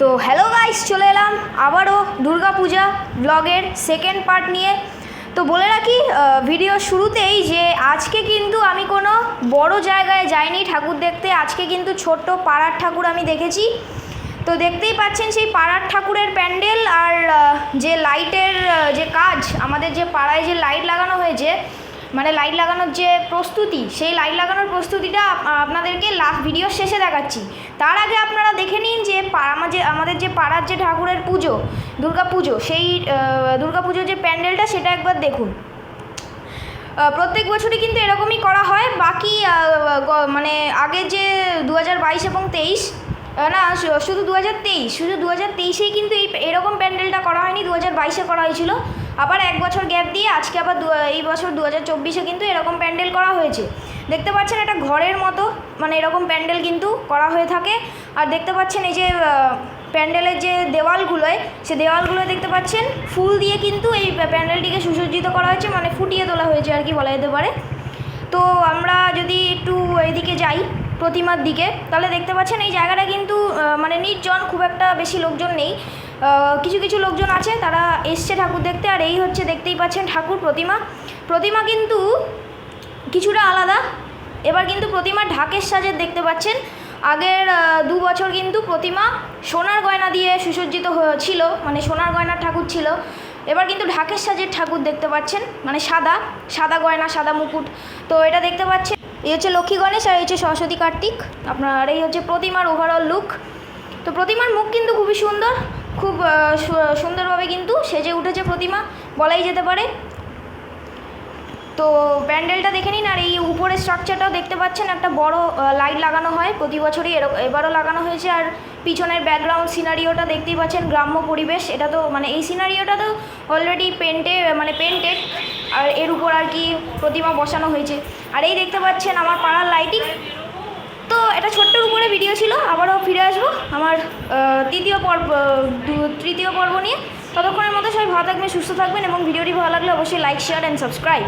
তো hello guys চলে এলাম আবারও দুর্গাপূজা ব্লগের সেকেন্ড পার্ট নিয়ে। তো বলে রাখি ভিডিও শুরুতেই যে আজকে কিন্তু আমি কোনো বড় জায়গায় যাইনি ঠাকুর দেখতে। আজকে কিন্তু ছোট্ট পাড়ার ঠাকুর আমি দেখেছি। তো দেখতেই পাচ্ছেন সেই পাড়ার ঠাকুরের প্যান্ডেল আর যে লাইটের যে কাজ, আমাদের যে পাড়ায় যে লাইট লাগানো হয়েছে মানে লাইট লাগানোর যে প্রস্তুতি, সেই লাইট লাগানোর প্রস্তুতিটা আপনাদেরকে লাস্ট ভিডিওর শেষে দেখাচ্ছি। তার আগে আপনারা দেখে নিন যে আমার যে, আমাদের যে পাড়ার যে ঠাকুরের পুজো, দুর্গা পুজো, সেই দুর্গা পুজোর যে প্যান্ডেলটা, সেটা একবার দেখুন। প্রত্যেক বছরই কিন্তু এরকমই করা হয়। বাকি মানে আগে যে দু হাজার বাইশ এবং তেইশ না শুধু দু হাজার তেইশ, শুধু দু হাজার তেইশেই কিন্তু এই এরকম প্যান্ডেলটা করা হয়নি দু হাজার বাইশে করা হয়েছিল। আবার এক বছর গ্যাপ দিয়ে আজকে আবার এই বছর দু হাজার চব্বিশে কিন্তু এরকম প্যান্ডেল করা হয়েছে। দেখতে পাচ্ছেন একটা ঘরের মতো মানে এরকম প্যান্ডেল কিন্তু করা হয়ে থাকে। আর দেখতে পাচ্ছেন এই যে প্যান্ডেলের যে দেওয়ালগুলোয়, সে দেওয়ালগুলো দেখতে পাচ্ছেন ফুল দিয়ে কিন্তু এই প্যান্ডেলটিকে সুসজ্জিত করা হয়েছে মানে ফুটিয়ে তোলা হয়েছে আর কি বলা যেতে পারে। তো আমরা যদি একটু এদিকে যাই প্রতিমার দিকে। তাহলে দেখতে পাচ্ছেন এই জায়গাটা কিন্তু মানে নির্জন, খুব একটা বেশি লোকজন নেই। কিছু কিছু লোকজন আছে, তারা এসছে ঠাকুর দেখতে, আর এই হচ্ছে দেখতেই পাচ্ছেন ঠাকুর প্রতিমা। প্রতিমা কিন্তু কিছুটা আলাদা। এবার কিন্তু প্রতিমা ঢাকের সাজের দেখতে পাচ্ছেন। আগের দু বছর কিন্তু প্রতিমা সোনার গয়না দিয়ে সুসজ্জিত ছিল মানে সোনার গয়নার ঠাকুর ছিল। এবার কিন্তু ঢাকের সাজের ঠাকুর দেখতে পাচ্ছেন মানে সাদা সাদা গয়না, সাদা মুকুট। তো এটা দেখতে পাচ্ছেন এই হচ্ছে লক্ষ্মী গণেশ আর এই হচ্ছে সরস্বতী কার্তিক। আপনার আর এই হচ্ছে প্রতিমার ওভারঅল লুক তো প্রতিমার মুখ কিন্তু খুবই সুন্দর, খুব সুন্দরভাবে কিন্তু সেজে উঠেছে প্রতিমা, বলাই যেতে পারে। তো প্যান্ডেলটা দেখে নিন আর এই স্ট্রাকচারটাও দেখতে পাচ্ছেন, একটা বড় লাইট লাগানো হয়। প্রতি বছরই এবারও লাগানো হয়েছে। আর পিছনের ব্যাকগ্রাউন্ড সিনারিওটা দেখতেই পাচ্ছেন, গ্রাম্য পরিবেশ। এটা তো মানে এই সিনারিওটা তো অলরেডি পেন্টে মানে পেন্টেড আর এর উপর আর কি প্রতিমা বসানো হয়েছে। আর এই দেখতে পাচ্ছেন আমার পাড়ার লাইটিং তো এটা ছোট্টর উপরে ভিডিও ছিল, আবারও ফিরে আসব। আমার তৃতীয় পর্ব তৃতীয় পর্ব নিয়ে। ততক্ষণের মতো সবাই ভালো থাকবেন, সুস্থ থাকবেন এবং ভিডিওটি ভালো লাগলে অবশ্যই লাইক শেয়ার অ্যান্ড সাবস্ক্রাইব